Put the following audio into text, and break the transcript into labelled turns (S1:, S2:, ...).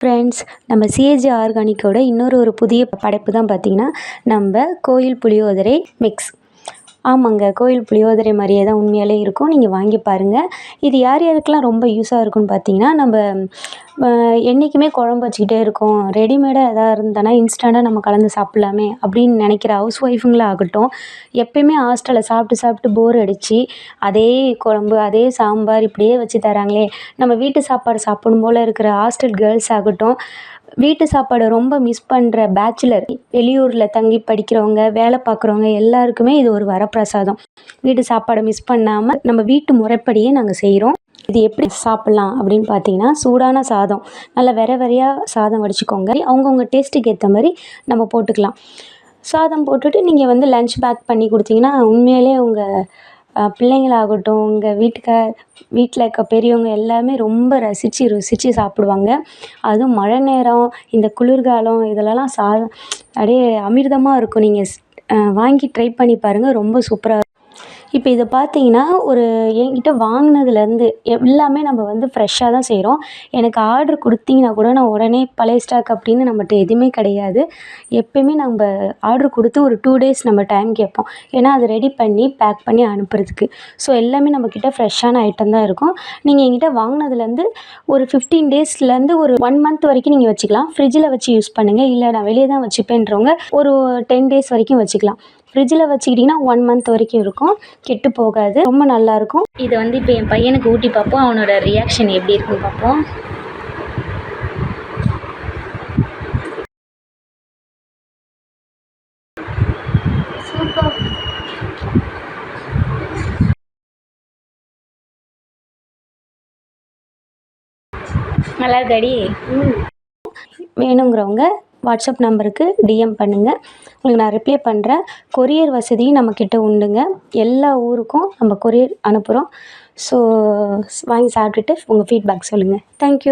S1: Friends நம்ம CAG ஆர்கானிக்கோட இன்னொரு ஒரு புதிய படைப்பு தான் பார்த்திங்கன்னா நம்ம கோயில் புளியோதரை மிக்ஸ் ஆமாங்க கோயில் புளியோதரை மாதிரியே தான் உண்மையாலே இருக்கும். நீங்கள் வாங்கி பாருங்கள் இது யார் யாருக்கெல்லாம் ரொம்ப யூஸாக இருக்கும்னு பார்த்தீங்கன்னா நம்ம என்றைக்குமே குழம்பு வச்சுக்கிட்டே இருக்கோம். ரெடிமேடாக எதாவது இருந்ததுனா இன்ஸ்டண்ட்டாக நம்ம கலந்து சாப்பிட்லாமே அப்படின்னு நினைக்கிற ஹவுஸ் ஒய்ஃபுங்களாகட்டும் எப்பயுமே ஹாஸ்டலில் சாப்பிட்டு சாப்பிட்டு போர் அடித்து அதே குழம்பு அதே சாம்பார் இப்படியே வச்சு தராங்களே. நம்ம வீட்டு சாப்பாடு சாப்பிடும் போல் இருக்கிற ஹாஸ்டல் கேர்ள்ஸ் ஆகட்டும் வீட்டு சாப்பாடை ரொம்ப மிஸ் பண்ணுற பேச்சுலர் வெளியூரில் தங்கி படிக்கிறவங்க வேலை பார்க்குறவங்க எல்லாருக்குமே இது ஒரு வரப்பிரசாதம். வீட்டு சாப்பாடை மிஸ் பண்ணாமல் நம்ம வீட்டு முறைப்படியே நாங்கள் செய்கிறோம் இது எப்படி சாப்பிட்லாம் அப்படின்னு பார்த்தீங்கன்னா சூடான சாதம். நல்லா வெற வெறையாக சாதம் வடிச்சுக்கோங்க. அவங்கவுங்க டேஸ்ட்டுக்கு ஏற்ற மாதிரி நம்ம போட்டுக்கலாம். சாதம் போட்டுட்டு நீங்கள் வந்து லன்ச் பேக் பண்ணி கொடுத்தீங்கன்னா உண்மையிலே உங்கள் பிள்ளைங்களாகட்டும் உங்கள் வீட்டுக்கார் வீட்டில் இருக்க பெரியவங்க எல்லாமே ரொம்ப ரசித்து ருசித்து சாப்பிடுவாங்க. அதுவும் மழை நேரம் இந்த குளிர்காலம் இதிலலாம் சா அப்படியே அமிர்தமாக இருக்கும். நீங்கள் வாங்கி ட்ரை பண்ணி பாருங்கள் ரொம்ப சூப்பராக இப்போ இதை பார்த்தீங்கன்னா ஒரு என்கிட்ட வாங்கினதுலேருந்து எல்லாமே நம்ம வந்து ஃப்ரெஷ்ஷாக தான் செய்கிறோம் எனக்கு ஆர்டர் கொடுத்தீங்கன்னா கூட நான் உடனே பழைய ஸ்டாக் அப்படின்னு நம்மகிட்ட எதுவுமே கிடையாது. எப்பயுமே நம்ம ஆர்டர் கொடுத்து ஒரு டூ டேஸ் நம்ம டைம் கேட்போம். ஏன்னா அதை ரெடி பண்ணி பேக் பண்ணி அனுப்புறதுக்கு. ஸோ எல்லாமே நம்மக்கிட்ட ஃப்ரெஷ்ஷான ஐட்டம் தான் இருக்கும். நீங்கள் என்கிட்ட வாங்கினதுலேருந்து ஒரு ஃபிஃப்டீன் டேஸ்லேருந்து ஒரு ஒன் மந்த் வரைக்கும் நீங்கள் வச்சுக்கலாம். ஃப்ரிட்ஜில் வச்சு யூஸ் பண்ணுங்கள் இல்லை நான் வெளியே தான் வச்சுப்பேன்றவங்க ஒரு டென் டேஸ் வரைக்கும் வச்சுக்கலாம். ஃப்ரிட்ஜில் வச்சுக்கிட்டிங்கன்னா ஒன் மந்த் வரைக்கும் இருக்கும். கெட்டு போகாது. ரொம்ப நல்லாயிருக்கும்.
S2: இதை வந்து இப்போ என் பையனுக்கு ஊட்டி பார்ப்போம். அவனோட ரியாக்ஷன் எப்படி இருக்குன்னு பார்ப்போம். நல்லா இருக்காடி?
S1: வேணுங்கிறவங்க வாட்ஸ்அப் நம்பருக்கு டிஎம் பண்ணுங்கள் உங்களுக்கு நான் ரிப்ளை பண்ணுறேன் கொரியர் வசதியும் நம்மக்கிட்ட உண்டுங்க. எல்லா ஊருக்கும் நம்ம கொரியர் அனுப்புகிறோம் ஸோ வாங்கி சாப்பிட்டுட்டு உங்கள் ஃபீட்பேக் சொல்லுங்கள் தேங்க்யூ